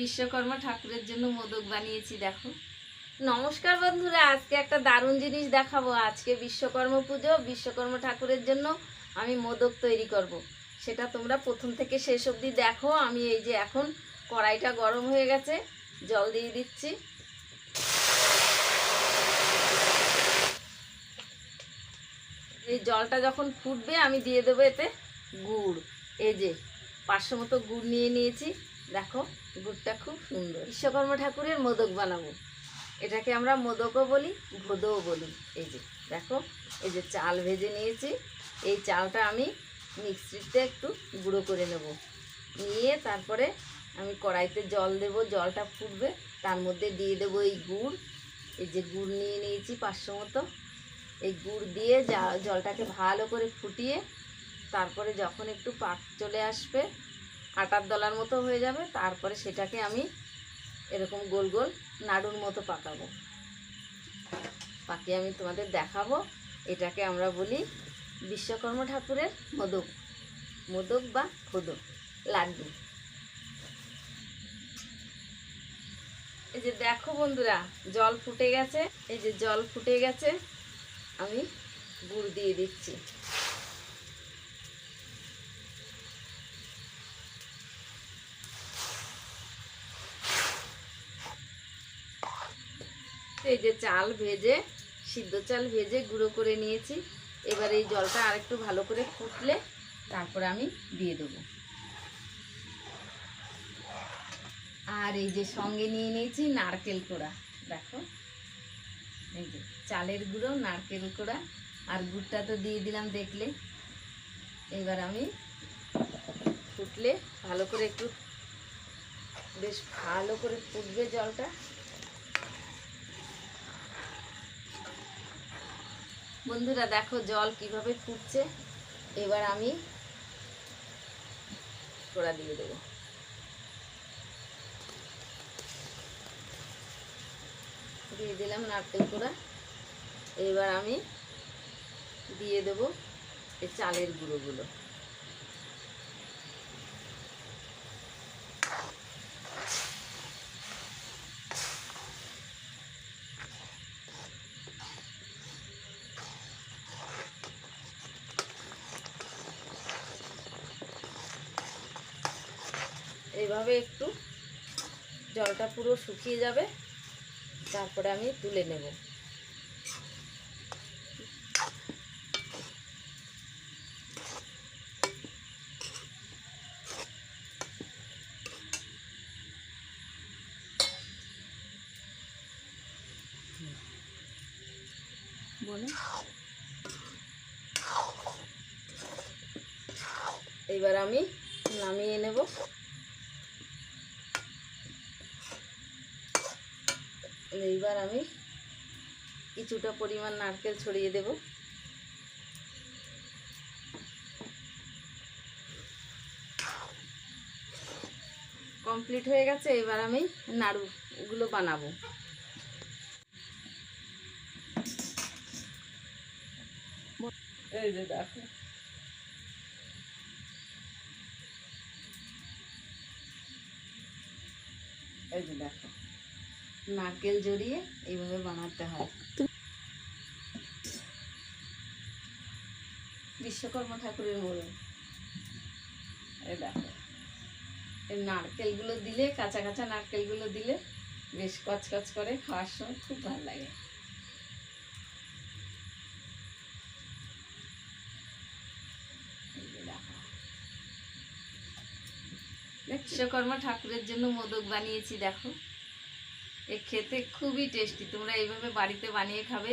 বিশ্বকর্মা ঠাকুরের জন্য মোদক বানিয়েছি, দেখো। নমস্কার বন্ধুরা, আজকে একটা দারুণ জিনিস দেখাবো। আজকে বিশ্বকর্মা পুজো, বিশ্বকর্মা ঠাকুরের জন্য আমি মোদক তৈরি করব। সেটা তোমরা প্রথম থেকে শেষ অবধি দেখো। আমি এই যে এখন কড়াইটা গরম হয়ে গেছে, জল দিয়ে দিচ্ছি। এই জলটা যখন ফুটবে, আমি দিয়ে দেবো এতে গুড়। এই যে পাঁচশো মতো গুড় নিয়ে নিয়েছি। দেখো, গুড়টা খুব সুন্দর। বিশ্বকর্মা ঠাকুরের মোদক বানাবো। এটাকে আমরা মোদকও বলি ভোদও বলি। এই যে, দেখো, এই যে চাল ভেজে নিয়েছি। এই চালটা আমি মিক্সিতে একটু গুঁড়ো করে নেব। নিয়ে তারপরে আমি কড়াইতে জল দেব, জলটা ফুটবে, তার মধ্যে দিয়ে দেবো এই গুড়। এই যে গুড় নিয়ে নিয়েছি পাঁচশো মতো। এই গুড় দিয়ে জলটাকে ভালো করে ফুটিয়ে, তারপরে যখন একটু পাক চলে আসবে আটার দলার মতো হয়ে যাবে, তারপরে সেটাকে আমি এরকম গোল গোল নাড়ুর মতো পাকাবো। পাকিয়ে আমি তোমাদের দেখাবো, এটাকে আমরা বলি বিশ্বকর্মা ঠাকুরের মোদক। মোদক বা খোদক লাড্ডু এই যে দেখো বন্ধুরা, জল ফুটে গেছে, এই যে জল ফুটে গেছে, আমি গুড় দিয়ে দিচ্ছি। এই যে চাল ভেজে, সিদ্ধ চাল ভেজে গুঁড়ো করে নিয়েছি। এবার এই জলটা আরেকটু ভালো করে ফুটলে তারপরে আমি দিয়ে দেবো। আর এই যে সঙ্গে নিয়ে নিয়েছি নারকেল কোড়া, দেখো। এই যে চালের গুঁড়ো, নারকেল কোড়া আর গুড়টা তো দিয়ে দিলাম দেখলে। এবার আমি ফুটলে ভালো করে একটু, বেশ ভালো করে ফুটবে জলটা। বন্ধুরা দেখো জল কীভাবে ফুটছে। এবার আমি কোড়া দিয়ে দেবো। দিয়ে দিলাম নারকেল কোড়া এবার আমি দিয়ে দেবো এই চালের গুঁড়োগুলো। এইভাবে একটু জলটা পুরো শুকিয়ে যাবে তারপরে আমি তুলে নেব। এবার আমি নামিয়ে নেব। এইবার আমি কিছুটা পরিমাণ নারকেল ছড়িয়ে দেব। কমপ্লিট হয়ে গেছে, এবার আমি নাড়ুগুলো বানাবো। এই যে দেখো। এই যে দেখো। নারকেল জড়িয়ে এইভাবে বানাতে হয়। বিশ্বকর্মা ঠাকুরের মোড়ল এই দেখো। এই নারকেলগুলো দিলে, কাঁচা কাঁচা নারকেলগুলো দিলে বেশ কচকচ করে খাওয়ার সময় খুব ভালো লাগে। বিশ্বকর্মা ঠাকুরের জন্য মোদক বানিয়েছি, দেখো। এ খেতে খুবই টেস্টি। তোমরা এইভাবে বাড়িতে বানিয়ে খাবে।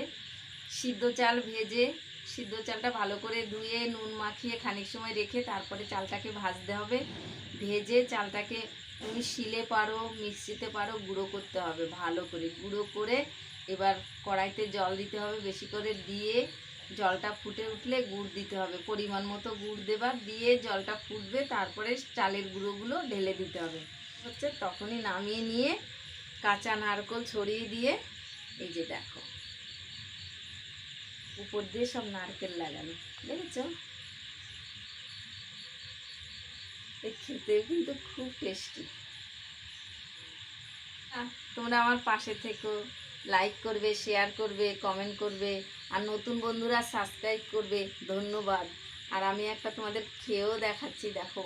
সিদ্ধ চাল ভেজে, সিদ্ধ চালটা ভালো করে ধুয়ে, নুন মাখিয়ে খানিক সময় রেখে তারপরে চালটাকে ভাজতে হবে। ভেজে চালটাকে তুমি শিলে পারো, মিক্সিতে পারো, গুঁড়ো করতে হবে ভালো করে। গুঁড়ো করে এবার কড়াইতে জল দিতে হবে বেশি করে দিয়ে জলটা ফুটে উঠলে গুড় দিতে হবে। পরিমাণ মতো গুড় দেবার দিয়ে জলটা ফুটবে, তারপরে চালের গুঁড়োগুলো ঢেলে দিতে হবে। হচ্ছে তখনই নামিয়ে নিয়ে কাঁচা নারকল ছড়িয়ে দিয়ে, এই যে দেখো। উপর দিয়ে সব নারকেল লাগানো, দেখেছ? খেতে কিন্তু খুব টেস্টি। তোমরা আমার পাশে থেকো লাইক করবে শেয়ার করবে কমেন্ট করবে, আর নতুন বন্ধুরা সাবস্ক্রাইব করবে, ধন্যবাদ। আর আমি একটা তোমাদের খেয়েও দেখাচ্ছি, দেখো।